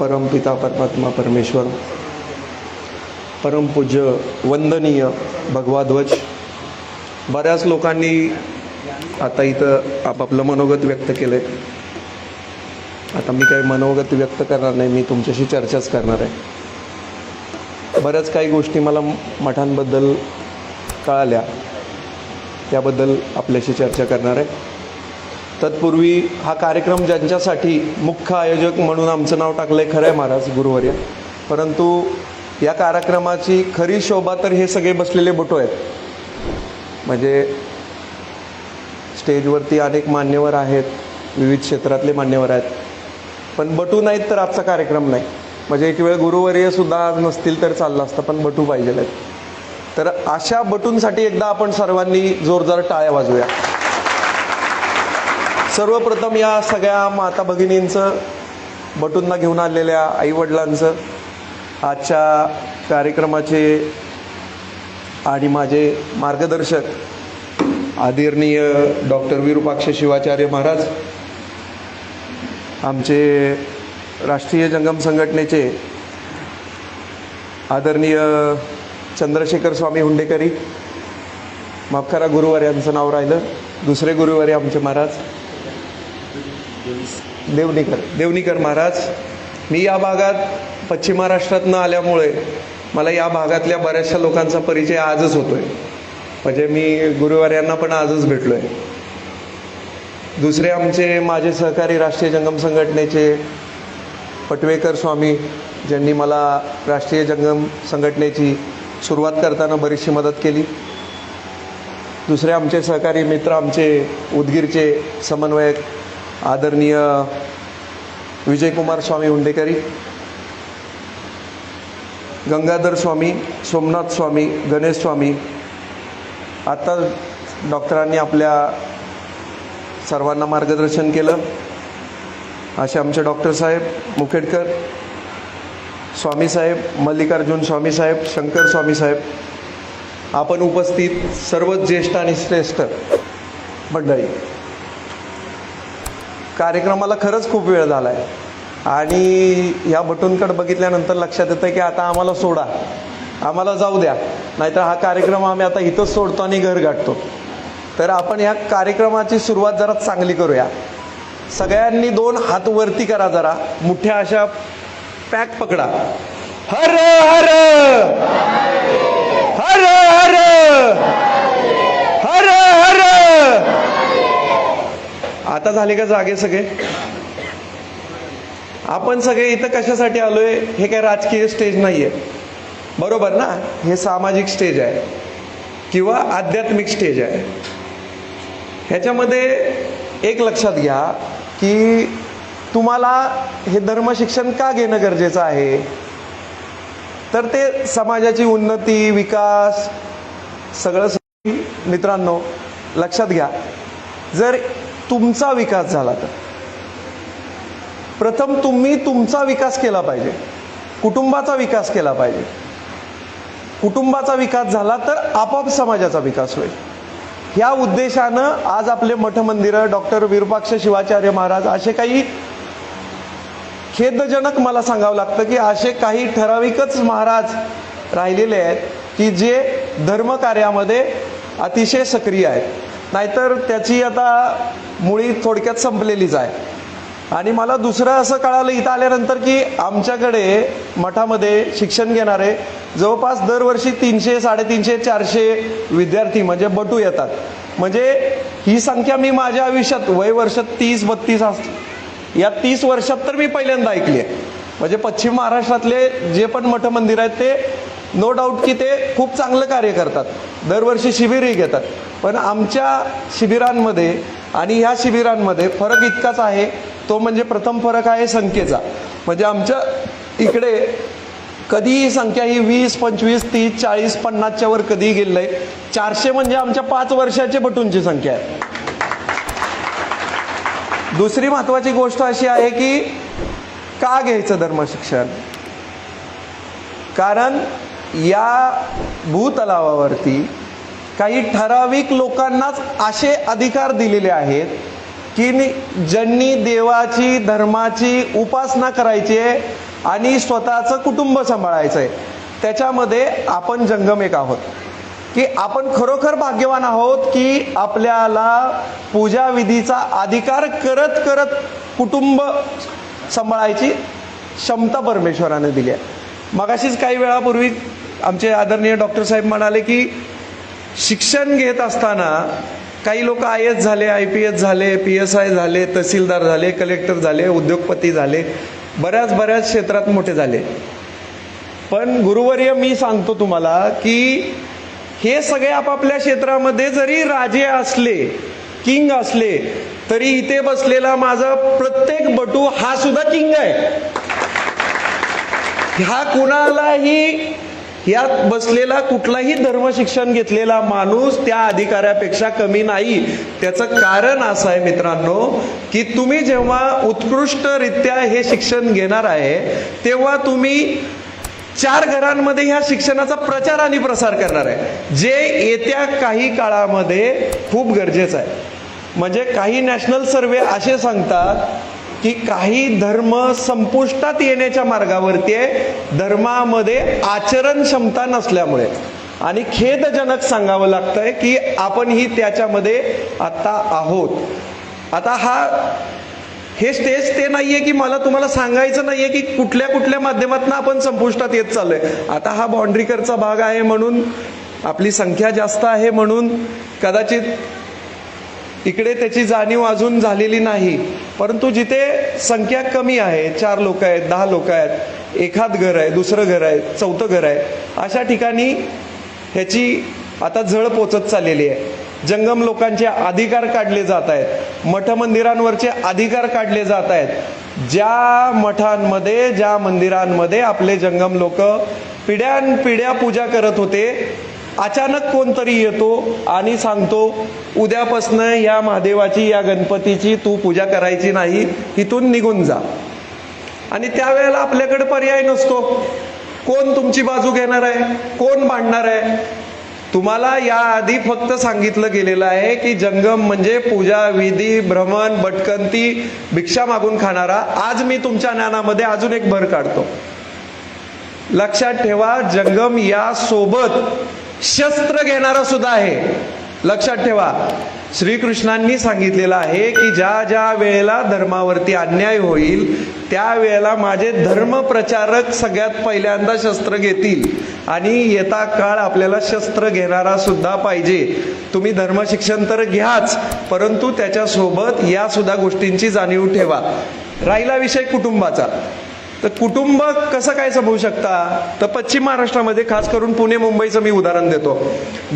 परमपिता परमात्मा परमेश्वर परमपूज्य वंदनीय भगवाध्वज. बऱ्याच लोकांनी आता इथं आपापलं मनोगत व्यक्त केलं आहे आता मी काही मनोगत व्यक्त करणार नाही मी तुमच्याशी चर्चाच करणार आहे. बऱ्याच काही गोष्टी मला मठांबद्दल कळाल्या त्याबद्दल आपल्याशी चर्चा करणार आहे. तत्पूर्वी हा कार्यक्रम ज्यांच्यासाठी मुख्य आयोजक म्हणून आमचं नाव टाकलं आहे खरं आहे महाराज गुरुवर्य. परंतु या कार्यक्रमाची खरी शोभा तर हे सगळे बसलेले बटो आहेत. म्हणजे स्टेजवरती अनेक मान्यवर आहेत विविध क्षेत्रातले मान्यवर आहेत. पण बटू नाहीत तर आजचा कार्यक्रम नाही. म्हणजे एक वेळ गुरुवर्यसुद्धा आज नसतील तर चाललं असतं पण बटू पाहिजे आहेत तर अशा बटूंसाठी एकदा आपण सर्वांनी जोरदार टाळ्या वाजूया सर्वप्रथम या सगळ्या माता भगिनींचं बटूंना घेऊन आलेल्या आईवडिलांचं आजच्या कार्यक्रमाचे आणि माझे मार्गदर्शक आदरणीय डॉक्टर विरूपाक्ष शिवाचार्य महाराज आमचे राष्ट्रीय जंगम संघटनेचे आदरणीय चंद्रशेखर स्वामी हुंडेकरी माफ करा गुरुवार यांचं नाव राहिलं. दुसरे गुरुवारी आमचे महाराज देवनीकर देवनीकर महाराज मी या भागात पश्चिम महाराष्ट्रातनं आल्यामुळे मला या भागातल्या बऱ्याचशा लोकांचा परिचय आजच होतो आहे म्हणजे मी गुरुवार यांना पण आजच भेटलो आहे दुसरे आमचे माझे सहकारी राष्ट्रीय जंगम संघटनेचे पटवेकर स्वामी ज्यांनी मला राष्ट्रीय जंगम संघटनेची सुरुवात करताना बरीचशी मदत केली. दुसरे आमचे सहकारी मित्र आमचे उदगीरचे समन्वयक आदरणीय विजयकुमार स्वामी हुंडेकरी गंगाधर स्वामी सोमनाथ स्वामी गणेश स्वामी आता डॉक्टरांनी आपल्या सर्वांना मार्गदर्शन केलं. असे आमचे डॉक्टर साहेब मुखेडकर स्वामी साहेब मल्लिकार्जुन स्वामी साहेब शंकर स्वामी साहेब आपण उपस्थित सर्वच ज्येष्ठ आणि श्रेष्ठ मंडळी. कार्यक्रमाला खरंच खूप वेळ झाला आहे आणि ह्या बटूनकडे बघितल्यानंतर लक्षात येतं की आता आम्हाला सोडा. आम्हाला जाऊ द्या. नाहीतर हा कार्यक्रम आम्ही आता इथंच सोडतो आणि घर गाठतो. तर आपण ह्या कार्यक्रमाची सुरुवात जरा चांगली करूया. सगळ्यांनी दोन हात वरती करा जरा. मोठ्या अशा पॅक पकडा. हर हर! हर हर! हर हर! आता झाले का जागे सगळे? आपण सगळे इथं कशासाठी आलोय हे काय राजकीय स्टेज नाहीये. बरोबर ना? हे सामाजिक स्टेज आहे. किंवा आध्यात्मिक स्टेज आहे. ह्याच्यामध्ये एक लक्षात घ्या की तुम्हाला हे धर्मशिक्षण का घेणं गरजेचं आहे? तर ते समाजाची उन्नती विकास सगळं. मित्रांनो लक्षात घ्या. जर तुमचा विकास झाला तर. प्रथम तुम्ही तुमचा विकास केला पाहिजे. कुटुंबाचा विकास केला पाहिजे. कुटुंबाचा विकास झाला तर आपाप समाजाचा विकास होईल. ह्या उद्देशानं आज आपले मठ मंदिरं डॉक्टर विरूपाक्ष शिवाचार्य महाराज असे काही खेदजनक मला सांगावं लागतं की असे काही ठराविकच महाराज राहिलेले आहेत की जे धर्मकार्यामध्ये अतिशय सक्रिय आहेत. नाहीतर त्याची आता मुळी थोडक्यात संपलेलीच आहे. आणि मला दुसरं असं कळालं इथं आल्यानंतर की आमच्याकडे मठामध्ये शिक्षण घेणारे जवळपास दरवर्षी तीनशे साडेतीनशे चारशे विद्यार्थी म्हणजे बटू येतात. म्हणजे ही संख्या मी माझ्या आयुष्यात वय वर्ष तीस बत्तीस अस या तीस वर्षात तर मी पहिल्यांदा ऐकली आहे. म्हणजे पश्चिम महाराष्ट्रातले जे पण मठ मंदिर आहेत ते नो डाऊट की ते खूप चांगलं कार्य करतात. दरवर्षी शिबिरही घेतात. पण आमच्या शिबिरांमध्ये आणि ह्या शिबिरांमध्ये फरक इतकाच आहे तो म्हणजे प्रथम फरक आहे संख्येचा. म्हणजे आमच्या इकडे कधीही संख्या ही वीस पंचवीस तीस चाळीस पन्नासच्या वर कधीही गेलेलं आहे चारशे म्हणजे आमच्या पाच वर्षाचे बटूंची संख्या आहे. दुसरी महत्वाची गोष्ट अशी आहे की का घ्यायचं धर्मशिक्षण? कारण या भूतलावावरती काही ठराविक लोकांनाच असे अधिकार दिलेले आहेत की ज्यांनी देवाची धर्माची उपासना करायची आहे आणि स्वतःचं कुटुंब सांभाळायचं आहे. त्याच्यामध्ये आपण जंगम एक आहोत. की आपण खरोखर भाग्यवान आहोत की आपल्याला पूजाविधीचा अधिकार करत करत कुटुंब सांभाळायची क्षमता परमेश्वराने दिली आहे. मगाशीच काही वेळापूर्वी आमचे आदरणीय डॉक्टर साहेब म्हणाले की शिक्षण घेत असताना काही लोक आय एस झाले आय पी एस झाले पी एस आय झाले तहसीलदार झाले कलेक्टर झाले उद्योगपती झाले बऱ्याच बऱ्याच क्षेत्रात मोठे झाले. पण गुरुवर्य मी सांगतो तुम्हाला की हे सगळे आपापल्या क्षेत्रामध्ये जरी राजे असले किंग असले तरी इथे बसलेला माझा प्रत्येक बटू हा सुद्धा किंग आहे. ह्या कुणालाही यात बसलेला कुठलाही धर्म शिक्षण घेतलेला माणूस त्या अधिकाऱ्यापेक्षा कमी नाही. त्याचं कारण असं आहे मित्रांनो की तुम्ही जेव्हा उत्कृष्टरित्या हे शिक्षण घेणार आहे तेव्हा तुम्ही चार घरांमध्ये ह्या शिक्षणाचा प्रचार आणि प्रसार करणार आहे. जे येत्या काही काळामध्ये खूप गरजेचं आहे. म्हणजे काही नॅशनल सर्वे असे सांगतात की काही धर्म संपुष्टात येण्याच्या मार्गावरती आहे. धर्मामध्ये आचरण क्षमता नसल्यामुळे. आणि खेदजनक सांगावं लागतंय की आपण ही त्याच्यामध्ये आता आहोत. आता हा हे स्टेज ते नाहीये की मला तुम्हाला सांगायचं नाहीये की कुठल्या कुठल्या माध्यमातून आपण संपुष्टात येत चाललोय. आता हा बाउंड्रीकरचा भाग आहे म्हणून आपली संख्या जास्त आहे म्हणून कदाचित इकडे त्याची जाणीव अजून झालेली नाही. परंतु जिथे संख्या कमी आहे चार लोक आहेत दहा लोक आहेत एखाद घर आहे दुसरं घर आहे चौथं घर आहे अशा ठिकाणी ह्याची आता झळ पोचत चाललेली आहे. जंगम लोकांचे अधिकार काढले जात आहेत. मठ मंदिरांवरचे अधिकार काढले जात आहेत. ज्या मठांमध्ये ज्या मंदिरांमध्ये आपले जंगम लोक पिढ्यानपिढ्या पूजा करत होते अचानक कोणतरी येतो आणि सांगतो उद्यापासनं या महादेवाची या गणपतीची तू पूजा करायची नाही इथून निघून जा. आणि त्यावेळेला आपल्याकडे पर्याय नसतो. कोण तुमची बाजू घेणार आहे? कोण मांडणार आहे? तुम्हाला याआधी फक्त सांगितलं गेलेलं आहे की जंगम म्हणजे पूजा विधी भ्रमण भटकंती भिक्षा मागून खाणारा. आज मी तुमच्या ज्ञानामध्ये अजून एक भर काढतो. लक्षात ठेवा जंगम या सोबत शस्त्र घेणारा सुद्धा आहे. लक्षात ठेवा श्रीकृष्णांनी सांगितलेलं आहे की ज्या ज्या वेळेला धर्मावरती अन्याय होईल त्या वेळेला माझे धर्म प्रचारक सगळ्यात पहिल्यांदा शस्त्र घेतील. आणि येता काळ आपल्याला शस्त्र घेणारा सुद्धा पाहिजे. तुम्ही धर्म शिक्षण तर घ्याच परंतु त्याच्यासोबत या सुद्धा गोष्टींची जाणीव ठेवा. राहिला विषय कुटुंबाचा. तर कुटुंब कसं काय समजू शकता? तर पश्चिम महाराष्ट्रामध्ये खास करून पुणे मुंबईचं मी उदाहरण देतो.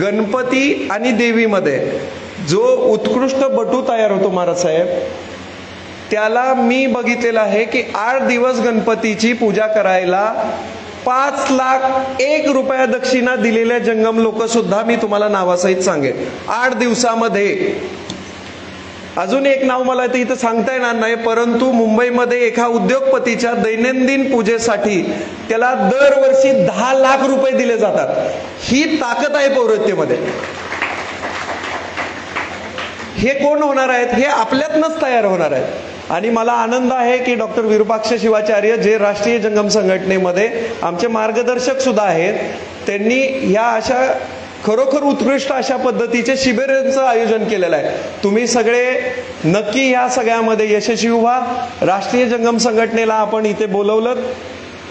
गणपती आणि देवीमध्ये जो उत्कृष्ट बटू तयार होतो महाराज साहेब त्याला मी बघितलेलं आहे की आठ दिवस गणपतीची पूजा करायला पाच लाख एक रुपया दक्षिणा दिलेल्या जंगम लोक सुद्धा मी तुम्हाला नावासहित सांगेन. आठ दिवसामध्ये अजून एक नाव मला इथं सांगता येणार नाही परंतु मुंबईमध्ये एका उद्योगपतीच्या दैनंदिन पूजेसाठी त्याला दरवर्षी दहा लाख रुपये दिले जातात. ही ताकद आहे पौरत्यमध्ये हे कोण होणार आहेत? हे आपल्यातनच तयार होणार आहेत. आणि मला आनंद आहे की डॉक्टर विरूपाक्ष शिवाचार्य जे राष्ट्रीय जंगम संघटनेमध्ये आमचे मार्गदर्शक सुद्धा आहेत त्यांनी ह्या अशा खरोखर उत्कृष्ट अशा पद्धतीचे शिबिरांचं आयोजन केलेलं आहे. तुम्ही सगळे नक्की या सगळ्यामध्ये यशस्वी व्हा राष्ट्रीय जंगम संघटनेला आपण इथे बोलवलं.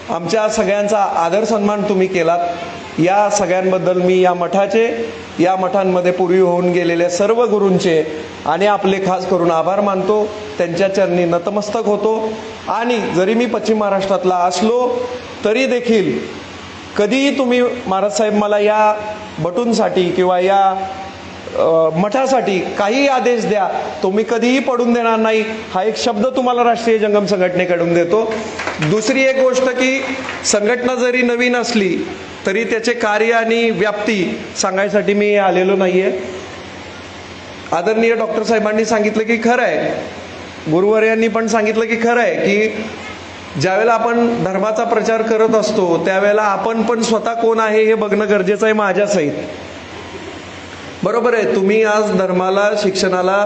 आमच्या सगळ्यांचा आदर सन्मान तुम्ही केलात. या सगळ्यांबद्दल मी या मठाचे या मठांमध्ये पूर्वी होऊन गेलेल्या सर्व गुरूंचे आणि आपले खास करून आभार मानतो. त्यांच्या चरणी नतमस्तक होतो. आणि जरी मी पश्चिम महाराष्ट्रातला असलो तरी देखील कधीही तुम्ही महाराज साहेब मला या बटूंसाठी किंवा या मठासाठी काही आदेश द्या तो मी कधीही पडून देणार नाही. हा एक शब्द तुम्हाला राष्ट्रीय जंगम संघटनेकडून देतो. दुसरी एक गोष्ट की संघटना जरी नवीन असली तरी त्याचे कार्य आणि व्याप्ती सांगायसाठी मी आलेलो नाहीये. आदरणीय डॉक्टर साहेबांनी सांगितलं की खरं आहे. गुरुवर्यांनी पण सांगितलं की खरं आहे की ज्यावेळेला आपण धर्माचा प्रचार करत असतो त्यावेळेला आपण पण स्वतः कोण आहे हे बघणं गरजेचं आहे माझ्या सहित. बरोबर आहे तुम्ही आज धर्माला शिक्षणाला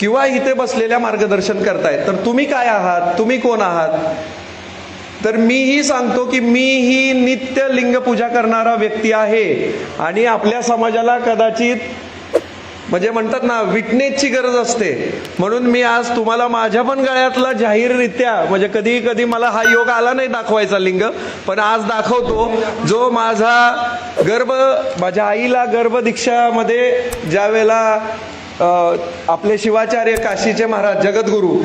किंवा इथे बसलेल्या मार्गदर्शन करताय तर तुम्ही काय आहात? तुम्ही कोण आहात? तर मीही सांगतो की मी ही नित्य लिंग पूजा करणारा व्यक्ती आहे आणि आपल्या समाजाला कदाचित म्हणजे म्हणतात ना विटनेसची गरज असते. म्हणून मी आज तुम्हाला माझ्या पण गळ्यातला जाहीररित्या म्हणजे कधी कधी मला हा योग आला नाही दाखवायचा लिंग पण आज दाखवतो जो माझा गर्भ माझ्या आईला गर्भदीक्षामध्ये ज्या वेळेला आपले शिवाचार्य काशीचे महाराज जगद्गुरू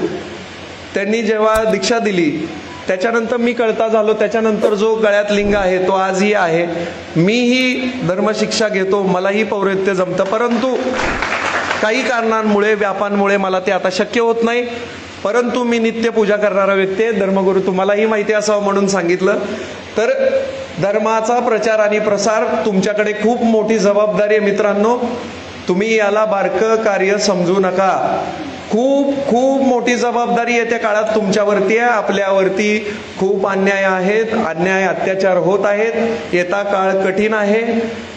त्यांनी जेव्हा दीक्षा दिली त्याच्यानंतर मी कळता झालो त्याच्यानंतर जो गळ्यात लिंग आहे तो आजही आहे. मीही धर्मशिक्षा घेतो मलाही पौरोहित्य जमतं परंतु काही कारणांमुळे व्यापांमुळे मला ते आता शक्य होत नाही. परंतु मी नित्य पूजा करणारा व्यक्ती आहे धर्मगुरू तुम्हालाही माहिती असावं म्हणून सांगितलं. तर धर्माचा प्रचार आणि प्रसार तुमच्याकडे खूप मोठी जबाबदारी आहे मित्रांनो. तुम्ही याला बारकं कार्य समजू नका. खूप खूप मोठी जबाबदारी येत्या काळात तुमच्यावरती आहे. आपल्यावरती खूप अन्याय आहेत. अन्याय अत्याचार होत आहेत. येता काळ कठीण आहे.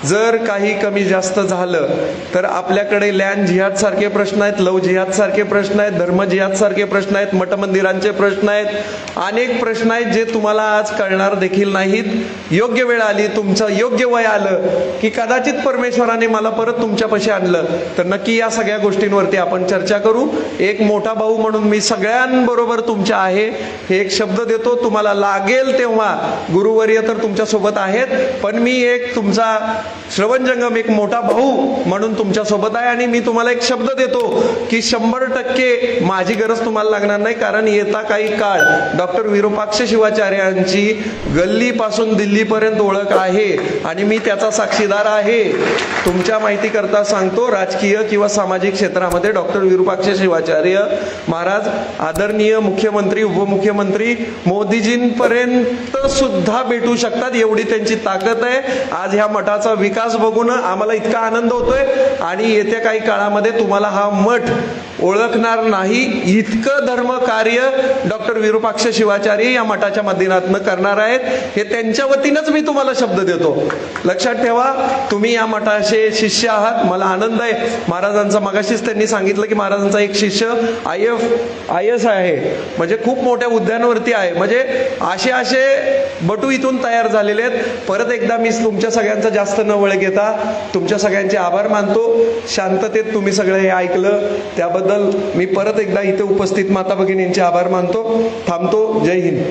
जर काही कमी जास्त झालं तर आपल्याकडे लँड जिहाद सारखे प्रश्न आहेत लव जिहाद सारखे प्रश्न आहेत धर्म जिहाद सारखे प्रश्न आहेत मठमंदिरांचे प्रश्न आहेत. अनेक प्रश्न आहेत जे तुम्हाला आज कळणार देखील नाहीत. योग्य वेळ आली तुमचं योग्य वय आलं की कदाचित परमेश्वराने मला परत तुमच्यापाशी आणलं. तर नक्की या सगळ्या गोष्टींवरती आपण चर्चा करू. एक मोठा भाऊ म्हणून मी सगळ्यांबरोबर तुमच्या आहे. हे एक शब्द देतो तुम्हाला लागेल तेव्हा गुरुवर्य तर तुमच्यासोबत आहेत पण मी एक तुमचा श्रवणजंगम एक मोठा भाऊ म्हणून तुमच्यासोबत आहे आणि मी तुम्हाला एक शब्द देतो की शंभर टक्के माझी गरज तुम्हाला लागणार नाही कारण येता काही काळ डॉक्टर विरूपाक्ष शिवाचार्यांची गल्लीपासून दिल्लीपर्यंत ओळख आहे आणि मी त्याचा साक्षीदार आहे. तुमच्या माहिती करता सांगतो राजकीय किंवा सामाजिक क्षेत्रामध्ये डॉक्टर विरूपाक्ष शिवाचार्य महाराज आदरणीय मुख्यमंत्री उपमुख्यमंत्री मोदीजींपर्यंत सुद्धा भेटू शकतात एवढी त्यांची ताकद आहे. आज ह्या मठाचा विकास बघून आम्हाला इतका आनंद होतोय. आणि येत्या काही काळामध्ये तुम्हाला हा मठ ओळखणार नाही. इतकं धर्म कार्य डॉक्टर विरूपाक्ष शिवाचार्य या मठाच्या माध्यमातून करणार आहेत. हे त्यांच्या वतीनंच मी तुम्हाला शब्द देतो. लक्षात ठेवा तुम्ही या मठाचे शिष्य आहात. मला आनंद आहे. महाराजांचा मगाशीच त्यांनी सांगितलं की महाराजांचा एक शिष्य आय एफ आय एस आहे. म्हणजे खूप मोठ्या उद्यानावरती आहे. म्हणजे असे असे बटू इथून तयार झालेले आहेत. परत एकदा मी तुमच्या सगळ्यांचा जास्त न वळ घेता तुमच्या सगळ्यांचे आभार मानतो. शांततेत तुम्ही सगळं हे ऐकलं. त्याबद्दल मी परत एकदा इथे उपस्थित माता भगिनींचे आभार मानतो. थांबतो. जय हिंद.